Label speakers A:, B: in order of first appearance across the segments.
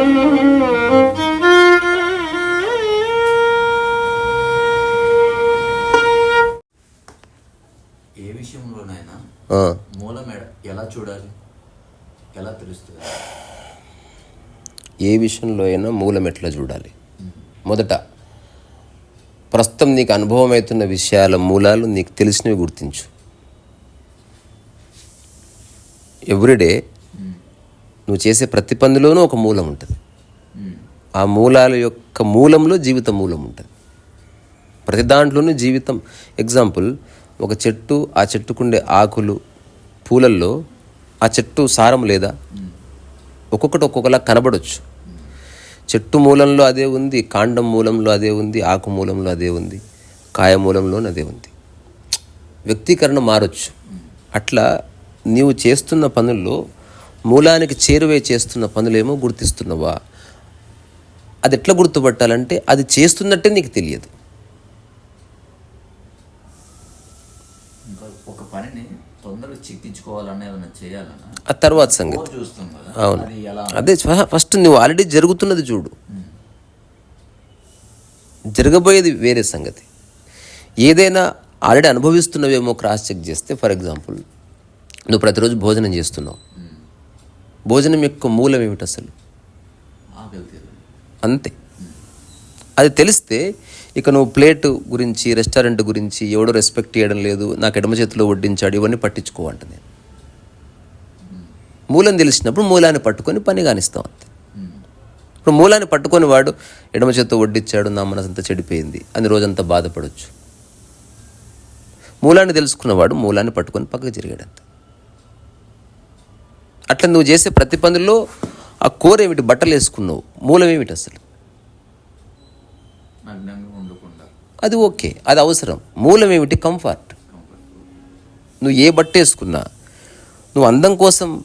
A: ఏ విషయంలోనైనా మూలం ఎలా చూడాలి? ఎలా తెలుస్తుంది?
B: ఏ విషయంలో అయినా మూలం ఎట్లా చూడాలి. మొదట ప్రస్తుతం నీకు అనుభవం అవుతున్న విషయాల మూలాలు నీకు తెలిసినవి గుర్తించు. ఎవ్రీడే నువ్వు చేసే ప్రతి పనిలోనూ ఒక మూలం ఉంటుంది. ఆ మూలాల యొక్క మూలంలో జీవిత మూలం ఉంటుంది. ప్రతి దాంట్లోనూ జీవితం ఎగ్జాంపుల్ ఒక చెట్టు ఆ చెట్టుకుండే ఆకులు పూలల్లో ఆ చెట్టు సారం లేదా? ఒక్కొక్కటి ఒక్కొక్కలా కనబడొచ్చు. చెట్టు మూలంలో అదే ఉంది కాండం మూలంలో అదే ఉంది ఆకు మూలంలో అదే ఉంది కాయ మూలంలోనూ అదే ఉంది. వ్యక్తీకరణ మారొచ్చు. అట్లా నీవు చేస్తున్న పనుల్లో మూలానికి చేరువే చేస్తున్న పనులేమో గుర్తిస్తున్నావా? అది ఎట్లా గుర్తుపట్టాలంటే అది చేస్తున్నట్టే నీకు తెలియదు.
A: ఒక పనిని తొందరగా చిక్కించుకోవాలన్నా ఏమైనా చేయాలన్నా
B: ఆ తర్వాత సంగతి. అవును.
A: అది
B: ఫస్ట్ నువ్వు ఆల్రెడీ జరుగుతున్నది చూడు. జరగబోయేది వేరే సంగతి. ఏదైనా ఆల్రెడీ అనుభవిస్తున్నవేమో క్రాస్ చెక్ చేస్తే ఫర్ ఎగ్జాంపుల్ నువ్వు ప్రతిరోజు భోజనం చేస్తున్నావు. భోజనం యొక్క మూలం ఏమిటి అసలు? అంతే. అది తెలిస్తే ఇక నువ్వు ప్లేట్ గురించి రెస్టారెంట్ గురించి ఎవడో రెస్పెక్ట్ చేయడం లేదు నాకు ఎడమ చేతిలో వడ్డించాడు ఇవన్నీ పట్టించుకోవంట నేను. మూలం తెలిసినప్పుడు మూలాన్ని పట్టుకొని పని కానిస్తాం అంతే. ఇప్పుడు మూలాన్ని పట్టుకొని వాడు ఎడమ చేత్తో వడ్డించాడు నా మనసంతా చెడిపోయింది అని రోజంతా బాధపడవచ్చు మూలాన్ని తెలుసుకున్నవాడు మూలాన్ని పట్టుకొని పక్కకు జరిగాడు అంతే అట్లా నువ్వు చేసే ప్రతి పనిలో ఆ కోర్ ఏమిటి? బట్టలు వేసుకున్నావు. మూలం ఏమిటి అసలు? అది ఓకే అది అవసరం. మూలం ఏమిటి? కంఫర్ట్. నువ్వు ఏ బట్ట వేసుకున్నా నువ్వు అందం కోసం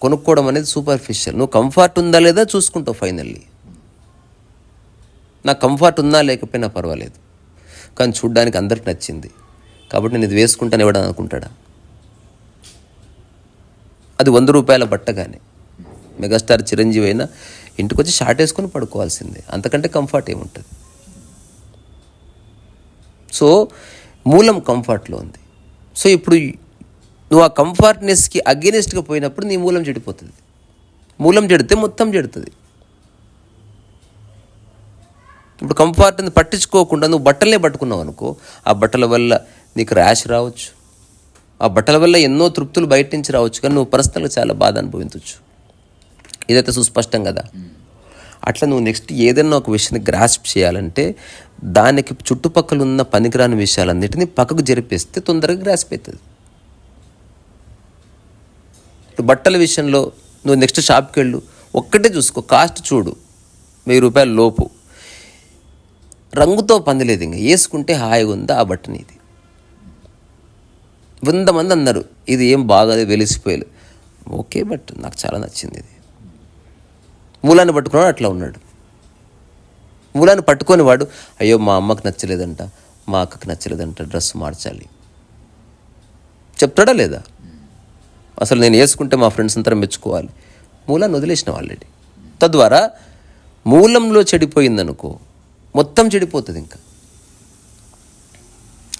B: కొనుక్కోవడం అనేది సూపర్ఫిషియల్ నువ్వు కంఫర్ట్ ఉందా లేదా చూసుకుంటావు ఫైనల్లీ. నాకు కంఫర్ట్ ఉందా లేకపోయినా పర్వాలేదు. కానీ చూడ్డానికి అందరికి నచ్చింది. కాబట్టి నేను ఇది వేసుకుంటాను ఎవడని అనుకుంటాడా? అది వంద రూపాయల బట్ట కానీ. మెగాస్టార్ చిరంజీవి అయినా ఇంటికి వచ్చి షార్ట్ వేసుకొని పడుకోవాల్సిందే. అంతకంటే కంఫర్ట్ ఏముంటుంది? సో మూలం కంఫర్ట్లో ఉంది. సో ఇప్పుడు నువ్వు ఆ కంఫర్ట్నెస్కి అగేనెస్ట్గా పోయినప్పుడు నీ మూలం చెడిపోతుంది. మూలం చెడితే మొత్తం చెడుతుంది. ఇప్పుడు కంఫర్ట్ని పట్టించుకోకుండా నువ్వు బట్టలనే పట్టుకున్నావు అనుకో ఆ బట్టల వల్ల నీకు ర్యాష్ రావచ్చు. ఆ బట్టల వల్ల ఎన్నో తృప్తులు బయట నుంచి రావచ్చు కానీ నువ్వు పర్సనల్గా చాలా బాధ అనుభవించవచ్చు. ఇదైతే సుస్పష్టం కదా. అట్లా నువ్వు నెక్స్ట్ ఏదైనా ఒక విషయాన్ని గ్రాస్ప్ చేయాలంటే దానికి చుట్టుపక్కల ఉన్న పనికిరాని విషయాలన్నిటిని పక్కకు జరిపేస్తే తొందరగా గ్రాస్ప్ అవుతుంది. ఇప్పుడు బట్టల విషయంలో నువ్వు నెక్స్ట్ షాప్కి వెళ్ళు ఒక్కటే చూసుకో కాస్ట్ చూడు వెయ్యి రూపాయల లోపు. రంగుతో పని లేదు ఇంకా వేసుకుంటే హాయిగా ఉందా ఆ బట్టని ఇది వంద మంది అన్నారు ఇది ఏం బాగా వెలిసిపోయాలి ఓకే బట్ నాకు చాలా నచ్చింది ఇది. మూలాన్ని పట్టుకున్నాడు అట్లా ఉన్నాడు. మూలాన్ని పట్టుకొని వాడు అయ్యో మా అమ్మకి నచ్చలేదంట మా అక్కకి నచ్చలేదంట డ్రెస్ మార్చాలి. చెప్తాడా లేదా? అసలు నేను వేసుకుంటే మా ఫ్రెండ్స్ అంతా మెచ్చుకోవాలి. మూలాన్ని వదిలేసిన ఆల్రెడీ. తద్వారా మూలంలో చెడిపోయిందనుకో మొత్తం చెడిపోతుంది ఇంకా.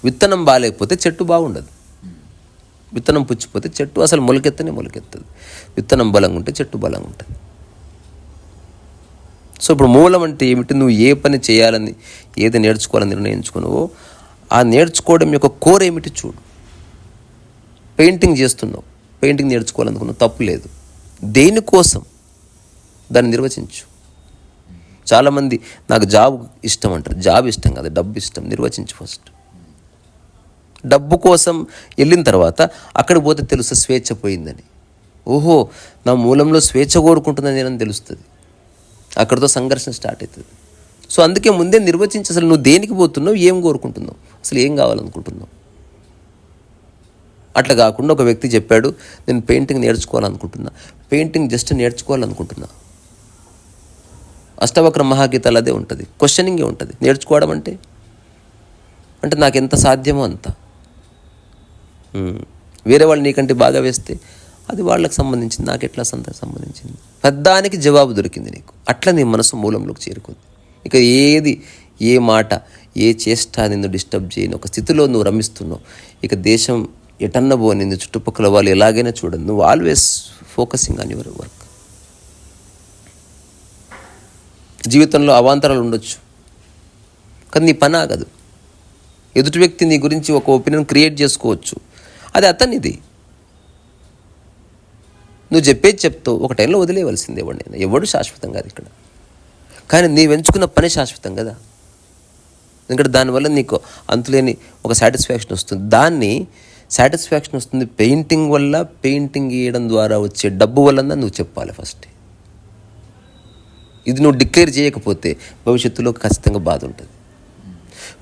B: విత్తనం బాగాలేకపోతే చెట్టు బాగుండదు. విత్తనం పుచ్చిపోతే చెట్టు అసలు మొలకెత్తనే మొలకెత్తదు. విత్తనం బలంగా ఉంటే చెట్టు బలంగా ఉంటుంది సో ఇప్పుడు మూలం అంటే ఏమిటి? నువ్వు ఏ పని చేయాలని ఏది నేర్చుకోవాలని నిర్ణయించుకున్నావో ఆ నేర్చుకోవడం యొక్క కోర్ ఏమిటి చూడు. పెయింటింగ్ చేస్తున్నావు. పెయింటింగ్ నేర్చుకోవాలనుకున్నావు. తప్పు లేదు. దేనికోసం? దాన్ని నిర్వచించు. చాలామంది నాకు జాబ్ ఇష్టం అంటారు. జాబ్ ఇష్టం కాదు డబ్బు ఇష్టం. నిర్వచించు ఫస్ట్. డబ్బు కోసం వెళ్ళిన తర్వాత అక్కడ పోతే తెలుస్తుంది స్వేచ్ఛ పోయిందని. ఓహో నా మూలంలో స్వేచ్ఛ కోరుకుంటుందని నేను తెలుస్తుంది. అక్కడితో సంఘర్షణ స్టార్ట్ అవుతుంది. సో అందుకే ముందే నిర్వచించి అసలు నువ్వు దేనికి పోతున్నావు ఏం కోరుకుంటున్నావు అసలు ఏం కావాలనుకుంటున్నావు? అట్లా కాకుండా ఒక వ్యక్తి చెప్పాడు నేను పెయింటింగ్ నేర్చుకోవాలనుకుంటున్నా. పెయింటింగ్ జస్ట్ నేర్చుకోవాలనుకుంటున్నా. అష్టవక్ర మహాగీతాలు అదే ఉంటుంది. క్వశ్చనింగే ఉంటుంది. నేర్చుకోవడం అంటే? అంటే నాకు ఎంత సాధ్యమో అంత. వేరే వాళ్ళు నీకంటే బాగా వేస్తే అది వాళ్ళకి సంబంధించింది నాకు ఎట్లా సంత సంబంధించింది? పెద్దానికి జవాబు దొరికింది నీకు. అట్లా నీ మనసు మూలంలోకి చేరుకుంది. ఇక ఏది ఏ మాట ఏ చేష్ట నిన్ను డిస్టర్బ్ చేయని ఒక స్థితిలో నువ్వు రమిస్తున్నావు. ఇక దేశం ఎటన్న పోనింది చుట్టుపక్కల వాళ్ళు ఎలాగైనా చూడండి. నువ్వు always focusing on your work జీవితంలో అవాంతరాలు ఉండొచ్చు. కానీ నీ పని ఆగదు. ఎదుటి వ్యక్తి నీ గురించి ఒక ఒపీనియన్ క్రియేట్ చేసుకోవచ్చు. అది అతనిది. నువ్వు చెప్పేది చెప్తావు ఒక టైంలో వదిలేయవలసింది నేను ఎవడు శాశ్వతం కాదు ఇక్కడ. కానీ నీవు ఎంచుకున్న పని శాశ్వతం కదా. ఎందుకంటే దానివల్ల నీకు అంతులేని ఒక సాటిస్ఫాక్షన్ వస్తుంది. దాన్ని సాటిస్ఫాక్షన్ వస్తుంది పెయింటింగ్ వల్ల పెయింటింగ్ గీయడం ద్వారా వచ్చే డబ్బు వల్ల నువ్వు చెప్పాలి ఫస్ట్. ఇది నువ్వు డిక్లేర్ చేయకపోతే భవిష్యత్తులో ఖచ్చితంగా బాధ ఉంటుంది.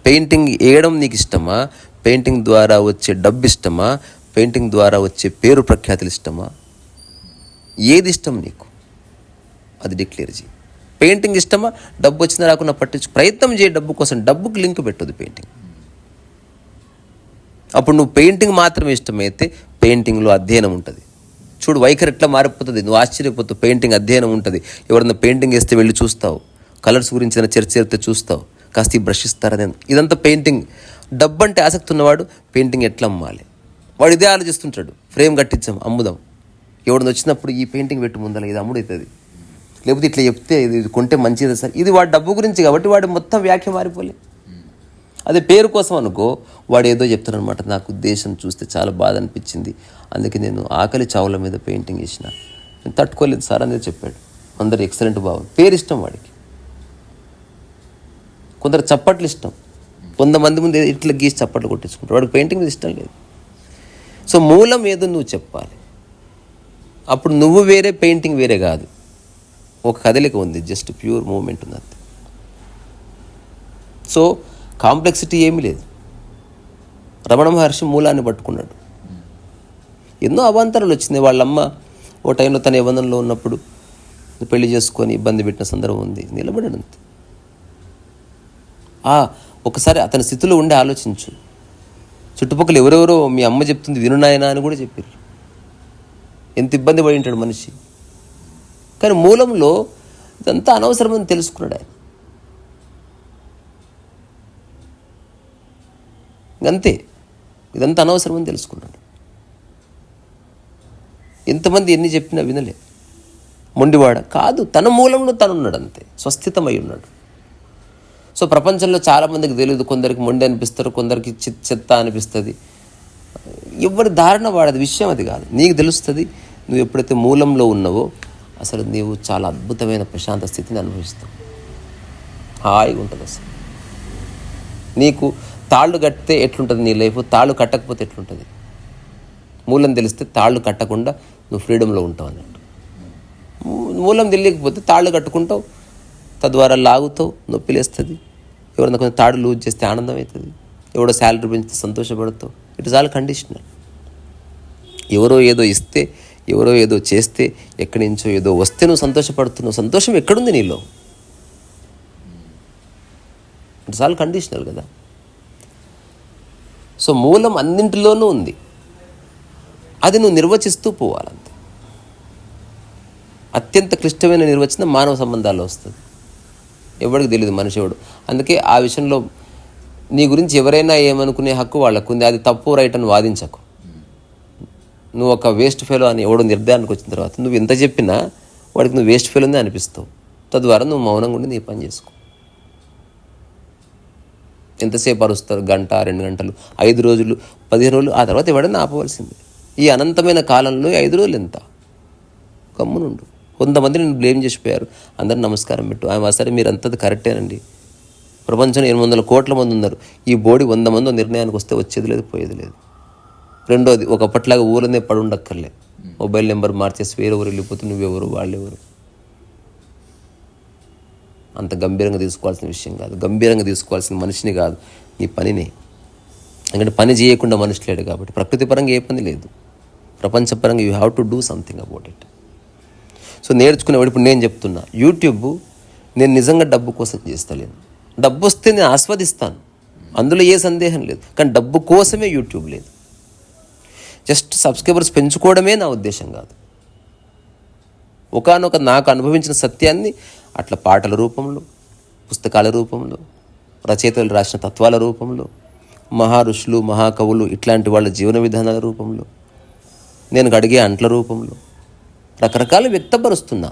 B: పెయింటింగ్ వేయడం నీకు ఇష్టమా? పెయింటింగ్ ద్వారా వచ్చే డబ్బు ఇష్టమా పెయింటింగ్ ద్వారా వచ్చే పేరు ప్రఖ్యాతులు ఇష్టమా? ఏది ఇష్టం నీకు? అది డిక్లేర్ చేయి పెయింటింగ్ ఇష్టమా? డబ్బు వచ్చినా రాకుండా పట్టించు ప్రయత్నం చేయ డబ్బు కోసం. డబ్బుకి లింక్ పెట్టదు పెయింటింగ్. అప్పుడు నువ్వు పెయింటింగ్ మాత్రమే ఇష్టమైతే పెయింటింగ్లో అధ్యయనం ఉంటుంది. చూడు వైఖరి ఎట్లా మారిపోతుంది. నువ్వు ఆశ్చర్యపోతావు పెయింటింగ్ అధ్యయనం ఉంటుంది. ఎవరన్నా పెయింటింగ్ వేస్తే వెళ్ళి చూస్తావు. కలర్స్ గురించి చర్చ చేస్తే చూస్తావు. కాస్త ఈ బ్రష్ ఇస్తారని ఇదంతా పెయింటింగ్. డబ్బు అంటే ఆసక్తి ఉన్నవాడు పెయింటింగ్ ఎట్లా అమ్మాలి? వాడు ఇదే ఆలోచిస్తుంటాడు. ఫ్రేమ్ కట్టించాం అమ్ముదాం. ఎవడిని వచ్చినప్పుడు ఈ పెయింటింగ్ పెట్టు ముందర ఇది అమ్ముడవుతుంది లేకపోతే ఇట్లా చెప్తే ఇది కొంటే మంచిది సార్. ఇది వాడి డబ్బు గురించి కాబట్టి వాడి మొత్తం వ్యాఖ్య మారిపోలే. అదే పేరు కోసం అనుకో వాడు ఏదో చెప్తారనమాట నాకు ఉద్దేశం చూస్తే చాలా బాధ అనిపించింది. అందుకే నేను ఆకలి చావుల మీద పెయింటింగ్ వేసిన. నేను తట్టుకోలేదు సార్ అనేది చెప్పాడు. అందరు ఎక్సలెంట్ భావం. పేరు ఇష్టం వాడికి. కొందరు చప్పట్లు ఇష్టం. కొంతమంది ముందు ఇట్లా గీసి చప్పట్లు కొట్టించుకుంటారు వాడికి పెయింటింగ్ మీద ఇష్టం లేదు. సో మూలం ఏదో నువ్వు చెప్పాలి. అప్పుడు నువ్వు వేరే పెయింటింగ్ వేరే కాదు. ఒక కదలిక ఉంది జస్ట్ ప్యూర్ మూమెంట్ ఉంది అంతే. సో కాంప్లెక్సిటీ ఏమీ లేదు. రమణ మహర్షి మూలాన్ని పట్టుకున్నాడు. ఎన్నో అవాంతరాలు వచ్చింది. వాళ్ళమ్మ ఓ టైంలో తన యవ్వనంలో ఉన్నప్పుడు పెళ్ళి చేసుకొని ఇబ్బంది పెట్టిన సందర్భం ఉంది. నిలబడాడు ఆ, ఒకసారి అతని స్థితిలో ఉండి ఆలోచించు. చుట్టుపక్కల ఎవరెవరో మీ అమ్మ చెప్తుంది వినునాయనా అని కూడా చెప్పారు ఎంత ఇబ్బంది పడి ఉంటాడు మనిషి. కానీ మూలంలో ఇదంతా అనవసరమని తెలుసుకున్నాడు ఆయన. అంతే ఇదంతా అనవసరమని తెలుసుకున్నాడు. ఎంతమంది ఎన్ని చెప్పినా వినలే. మొండివాడ కాదు తన మూలంలో తనున్నాడు అంతే. స్వస్థితమై ఉన్నాడు. సో ప్రపంచంలో చాలామందికి తెలియదు కొందరికి మొండి అనిపిస్తారు కొందరికి చి- చెత్త అనిపిస్తుంది. ఎవరి దారుణ వాడది విషయం అది కాదు. నీకు తెలుస్తుంది నువ్వు ఎప్పుడైతే మూలంలో ఉన్నావో అసలు నీవు చాలా అద్భుతమైన ప్రశాంత స్థితిని అనుభవిస్తావు. హాయిగా ఉంటుంది అసలు. నీకు తాళ్ళు కట్టితే ఎట్లుంటుంది నీ లైఫ్? తాళ్ళు కట్టకపోతే ఎట్లుంటుంది? మూలం తెలిస్తే తాళ్ళు కట్టకుండా నువ్వు ఫ్రీడంలో ఉంటావు అన్నట్టు. మూ- మూలం తెలియకపోతే తాళ్ళు కట్టుకుంటావు తద్వారా లాగుతావు నొప్పి లేస్తుంది. ఎవరైనా కొంచెం తాడు లూజ్ చేస్తే ఆనందం అవుతుంది ఎవడో శాలరీ పెంచితే సంతోషపడతావు ఇట్ ఇస్ ఆల్ కండిషనల్. ఎవరో ఏదో ఇస్తే ఎవరో ఏదో చేస్తే ఎక్కడి నుంచో ఏదో వస్తే నువ్వు సంతోషపడుతున్నావు. సంతోషం ఎక్కడుంది నీలో? ఇట్స్ ఆల్ కండిషనల్ కదా. సో మూలం అన్నింటిలోనూ ఉంది. అది నువ్వు నిర్వచిస్తూ పోవాలంతే. అత్యంత క్లిష్టమైన నిర్వచనం మానవ సంబంధాల్లో వస్తుంది. ఎవరికి తెలియదు మనిషి ఎవడు అందుకే ఆ విషయంలో నీ గురించి ఎవరైనా ఏమనుకునే హక్కు వాళ్ళకు ఉంది అది తప్పు రైట్ అని వాదించకు. నువ్వు ఒక వేస్ట్ ఫెలో అని ఎవడో నిర్ధారణకు వచ్చిన తర్వాత నువ్వు ఎంత చెప్పినా వాడికి నువ్వు వేస్ట్ ఫెలో అనిపిస్తావు. తద్వారా నువ్వు మౌనంగా ఉండి నీ పని చేసుకో. ఎంతసేపు అరుస్తారు? గంట రెండు గంటలు ఐదు రోజులు పదిహేను రోజులు ఆ తర్వాత ఎవడైనా ఆపవలసిందే. ఈ అనంతమైన కాలంలో ఐదు రోజులు ఎంత? గమ్మునుండు. కొంతమంది నేను బ్లేమ్ చేసిపోయారు. అందరు నమస్కారం పెట్టు. ఆమె సరే మీరు అంతది కరెక్టేనండి ప్రపంచంలో ఎనిమిది వందల కోట్ల మంది ఉన్నారు. ఈ బోడి వంద మంది నిర్ణయానికి వస్తే వచ్చేది లేదు పోయేది లేదు. రెండోది ఒకప్పట్లాగా ఊరనే పడి ఉండక్కర్లే. మొబైల్ నెంబర్ మార్చేసి వేరెవరు వెళ్ళిపోతే నువ్వెవరు వాళ్ళెవరు? అంత గంభీరంగా తీసుకోవాల్సిన విషయం కాదు. గంభీరంగా తీసుకోవాల్సిన మనిషిని కాదు. నీ పనిని. ఎందుకంటే పని చేయకుండా మనిషి లేడు కాబట్టి ప్రకృతి పరంగా ఏ పని లేదు. ప్రపంచపరంగా you have to do something about it so నేర్చుకునేవాడు ఇప్పుడు నేను చెప్తున్నా. యూట్యూబ్ నేను నిజంగా డబ్బు కోసం చేస్తలేను. డబ్బు వస్తే నేను ఆస్వాదిస్తాను. అందులో ఏ సందేహం లేదు. కానీ డబ్బు కోసమే యూట్యూబ్ లేదు. జస్ట్ సబ్స్క్రైబర్స్ పెంచుకోవడమే నా ఉద్దేశం కాదు. ఒకనొక నాకు అనుభవించిన సత్యాన్ని అట్లా పాటల రూపంలో పుస్తకాల రూపంలో రచయితలు రాసిన తత్వాల రూపంలో మహారుషులు మహాకవులు ఇట్లాంటి వాళ్ళ జీవన విధానాల రూపంలో నేను అడిగే అంట్ల రూపంలో రకరకాలు వ్యక్తపరుస్తున్నా.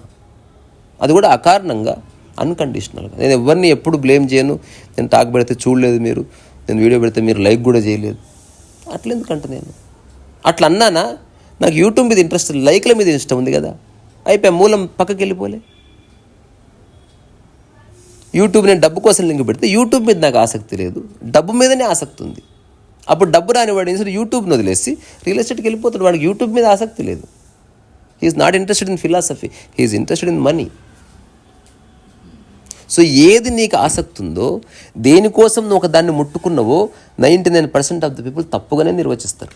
B: అది కూడా అకారణంగా అన్కండిషనల్గా. నేను ఎవరిని ఎప్పుడు బ్లేమ్ చేయను. నేను టాక్ పెడితే చూడలేదు మీరు. నేను వీడియో పెడితే మీరు లైక్ కూడా చేయలేదు. అట్లా ఎందుకంటే నేను? అట్లా అన్నానా నాకు యూట్యూబ్ మీద ఇంట్రెస్ట్ లైక్ల మీద ఇష్టం ఉంది కదా. అయిపోయి మూలం పక్కకి వెళ్ళిపోలే యూట్యూబ్ నేను డబ్బు కోసం లింక్ పెడితే యూట్యూబ్ మీద నాకు ఆసక్తి లేదు. డబ్బు మీదనే ఆసక్తి ఉంది. అప్పుడు డబ్బు రాని వాడు ఏం చేస్తాడు? వదిలేసి రియల్ ఎస్టేట్కి వెళ్ళిపోతాడు. వాడికి యూట్యూబ్ మీద ఆసక్తి లేదు. He's not interested in philosophy he's interested in money so ఏది నీకు ఆసక్తి ఉందో దేనికోసం నువ్వు ఒక దాన్ని ముట్టుకున్నావో ninety nine percent of the people తప్పుగానే నిర్వచిస్తారు.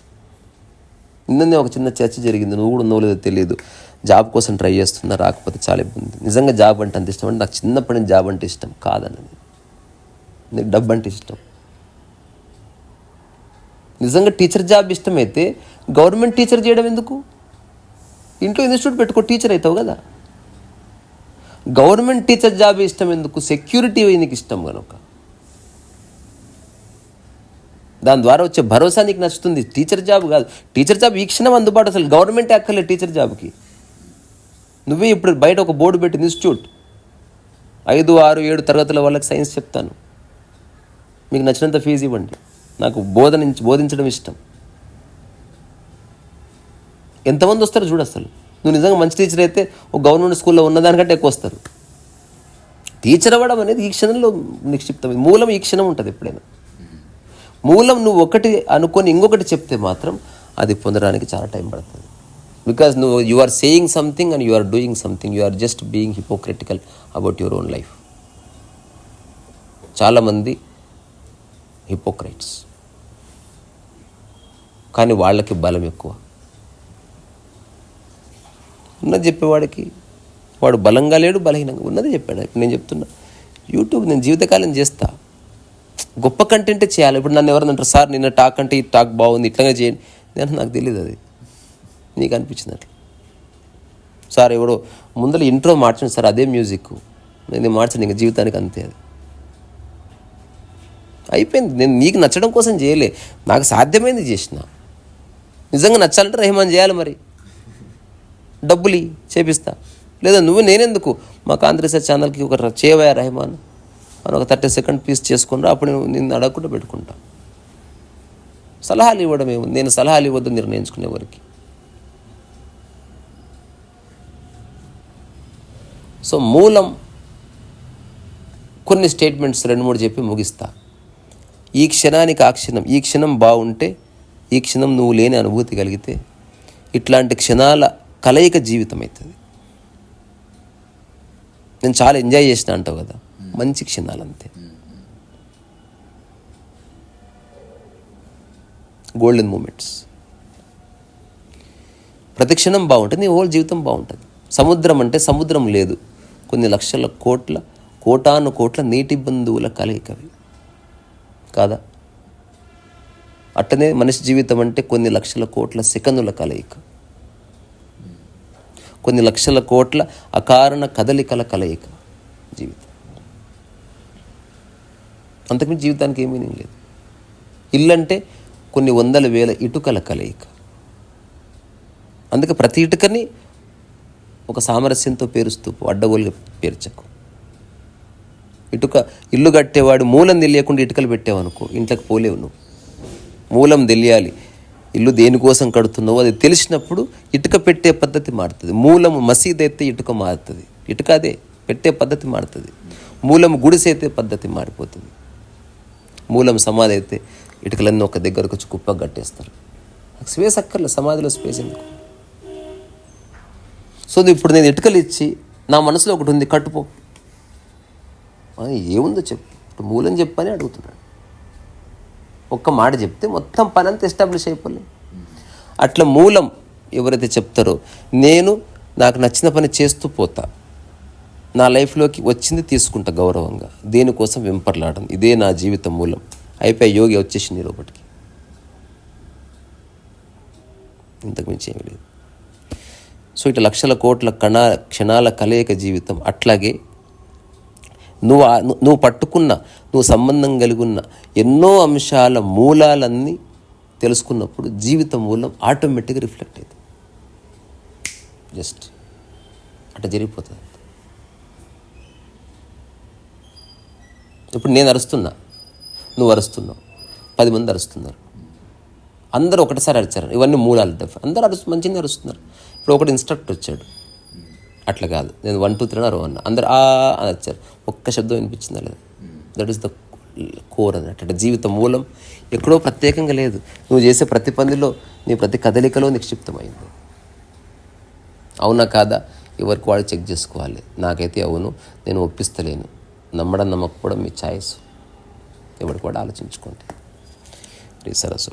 B: నిన్ననే ఒక చిన్న చర్చ జరిగింది. నువ్వు కూడా ఉన్నావు లేదో తెలియదు. జాబ్ కోసం ట్రై చేస్తున్నా రాకపోతే చాలా ఇబ్బంది. నిజంగా జాబ్ అంటే అంత ఇష్టం అంటే నాకు చిన్నప్పటి నుంచి జాబ్ అంటే ఇష్టం కాదన్నది. నీకు డబ్బు అంటే ఇష్టం. నిజంగా టీచర్ జాబ్ ఇష్టమైతే గవర్నమెంట్ టీచర్ చేయడం ఎందుకు? ఇంట్లో ఇన్స్టిట్యూట్ పెట్టుకో టీచర్ అవుతావు కదా. గవర్నమెంట్ టీచర్ జాబ్ ఇష్టం ఎందుకు? సెక్యూరిటీ నీకు ఇష్టం కనుక దాని ద్వారా వచ్చే భరోసా నీకు నచ్చుతుంది. టీచర్ జాబ్ కాదు. టీచర్ జాబ్ ఈ క్షణం అందుబాటు అసలు గవర్నమెంట్ అక్కర్లేదు టీచర్ జాబ్కి నువ్వే ఇప్పుడు బయట ఒక బోర్డు పెట్టి ఇన్స్టిట్యూట్. ఐదు ఆరు ఏడు తరగతుల వాళ్ళకి సైన్స్ చెప్తాను. మీకు నచ్చినంత ఫీజు ఇవ్వండి. నాకు బోధనించి బోధించడం ఇష్టం. ఎంతమంది వస్తారు చూడు అసలు? నువ్వు నిజంగా మంచి టీచర్ అయితే ఒక గవర్నమెంట్ స్కూల్లో ఉన్నదానికంటే ఎక్కువ వస్తారు. టీచర్ అవ్వడం అనేది ఈ క్షణంలో నిక్షిప్తం మూలం ఈ క్షణం ఉంటుంది ఎప్పుడైనా. మూలం నువ్వు ఒకటి అనుకొని ఇంకొకటి చెప్తే మాత్రం అది పొందడానికి చాలా టైం పడుతుంది. బికాస్ నువ్వు you are saying something and you are doing something you are just being hypocritical about your own life చాలామంది హిపోక్రైట్స్ కానీ వాళ్ళకి బలం ఎక్కువ. ఉన్నది చెప్పేవాడికి. వాడు బలంగా లేడు బలహీనంగా ఉన్నది చెప్పాడు. ఇప్పుడు నేను చెప్తున్నా. యూట్యూబ్ నేను జీవితకాలం చేస్తా. గొప్ప కంటెంటే చేయాలి. ఇప్పుడు నన్ను ఎవరైనా అంటారు సార్ నిన్న టాక్ అంటే ఈ టాక్ బాగుంది ఇట్లాగే చేయండి. నేను నాకు తెలియదు అది. నీకు అనిపించింది అట్లా సార్ ఎవడో ముందర ఇంట్రో మార్చండి సార్ అదే మ్యూజిక్ నేను మార్చండి ఇంకా జీవితానికి అంతే అది. అయిపోయింది. నేను నీకు నచ్చడం కోసం చేయలే. నాకు సాధ్యమైంది చేసిన. నిజంగా నచ్చాలంటే రెహమాన్ చేయాలి మరి. డబ్బులు చేపిస్తా. లేదా నువ్వు నేనెందుకు? మా కాంగ్రెస్ ఛానల్కి ఒక ర- రెహమాన్ అని ఒక థర్టీ సెకండ్ పీస్ చేసుకున్నా అప్పుడు నేను నిన్ను అడగకుండా పెట్టుకుంటా. సలహాలు ఇవ్వడం ఏముంది? నేను సలహాలు ఇవ్వద్దు నిర్ణయించుకునే వరకు. సో మూలం కొన్ని స్టేట్మెంట్స్ రెండు మూడు చెప్పి ముగిస్తా. ఈ క్షణానికి ఆ క్షణం ఈ క్షణం బాగుంటే ఈ క్షణం నువ్వు లేని అనుభూతి కలిగితే ఇట్లాంటి క్షణాల కలయిక జీవితం అవుతుంది నేను చాలా ఎంజాయ్ చేసిన అంటావు కదా. మంచి క్షణాలు అంతే గోల్డెన్ మూమెంట్స్ ప్రతి క్షణం బాగుంటుంది నీ హోల్ జీవితం బాగుంటుంది. సముద్రం అంటే సముద్రం లేదు. కొన్ని లక్షల కోట్ల కోటాను కోట్ల నీటి బంధువుల కలయికవి. కాదా? అట్టనే మనిషి జీవితం అంటే కొన్ని లక్షల కోట్ల సెకందుల కలయిక. కొన్ని లక్షల కోట్ల అకారణ కదలికల కలయిక జీవితం. అంతకుమించి జీవితానికి ఏమీ మీనింగ్ లేదు. ఇల్లు అంటే కొన్ని వందల వేల ఇటుకల కలయిక. అందుకే ప్రతి ఇటుకని ఒక సామరస్యంతో పేరుస్తూ పో, అడ్డగోలుగా పేర్చకు. ఇటుక ఇల్లు కట్టేవాడు మూలం తెలియకుండా ఇటుకలు పెట్టావనుకో ఇంట్లోకి పోలేవు నువ్వు. మూలం తెలియాలి. ఇల్లు దేనికోసం కడుతున్నావో అది తెలిసినప్పుడు ఇటుక పెట్టే పద్ధతి మారుతుంది. మూలం మసీద్ అయితే ఇటుక మారుతుంది. ఇటుక అదే పెట్టే పద్ధతి మారుతుంది. మూలం గుడిసైతే పద్ధతి మారిపోతుంది. మూలం సమాధి అయితే ఇటుకలన్నీ ఒక దగ్గరకు వచ్చి కుప్ప కట్టేస్తారు. స్పేస్ అక్కర్లే సమాధిలో స్పేస్ ఎందుకు? సో ఇప్పుడు నేను ఇటుకలు ఇచ్చి నా మనసులో ఒకటి ఉంది కట్టుపో. ఏముందో చెప్పు. ఇప్పుడు మూలం చెప్పని అడుగుతున్నాడు. ఒక్క మాట చెప్తే మొత్తం పని అంతా ఎస్టాబ్లిష్ అయిపోలే. అట్లా మూలం ఎవరైతే చెప్తారో నేను నాకు నచ్చిన పని చేస్తూ పోతా. నా లైఫ్లోకి వచ్చింది తీసుకుంటా గౌరవంగా. దేనికోసం వెంపర్లాడడం ఇదే నా జీవితం మూలం. అయిపోయి యోగి వచ్చేసింది ఒకటికి ఇంతకు మించి ఏమి లేదు. సో ఇట్లా లక్షల కోట్ల కణ క్షణాల కలయిక జీవితం అట్లాగే నువ్వు నువ్వు పట్టుకున్న నువ్వు సంబంధం కలిగి ఉన్న ఎన్నో అంశాల మూలాలన్నీ తెలుసుకున్నప్పుడు జీవిత మూలం ఆటోమేటిక్గా రిఫ్లెక్ట్ అవుతుంది. జస్ట్ అట్లా జరిగిపోతుంది. ఇప్పుడు నేను అరుస్తున్నా. నువ్వు అరుస్తున్నావు. పది మంది అరుస్తున్నారు. అందరూ ఒకటిసారి అరిచారు. ఇవన్నీ మూలాలు. డెఫ్ అందరూ అరుస్తు మంచిగా అరుస్తున్నారు. ఇప్పుడు ఒకటి ఇన్స్ట్రక్టర్ వచ్చాడు. అట్లా కాదు. నేను వన్ టూ త్రీ అరవ అన్న. అందరు ఆ అని వచ్చారు. ఒక్క శబ్దం వినిపించిందా లేదు? దట్ ఈస్ ద కోర్ అన్నట్టు. అంటే జీవిత మూలం ఎక్కడో ప్రత్యేకంగా లేదు. నువ్వు చేసే ప్రతి పనిలో నీ ప్రతి కదలికలో నిక్షిప్తమైంది అవునా కాదా? ఎవరికి వాళ్ళు చెక్ చేసుకోవాలి. నాకైతే అవును నేను ఒప్పిస్తలేను. నమ్మడం నమ్మకపోవడం మీ ఛాయిస్. ఎవరికి కూడా ఆలోచించుకోండి. సరస్సు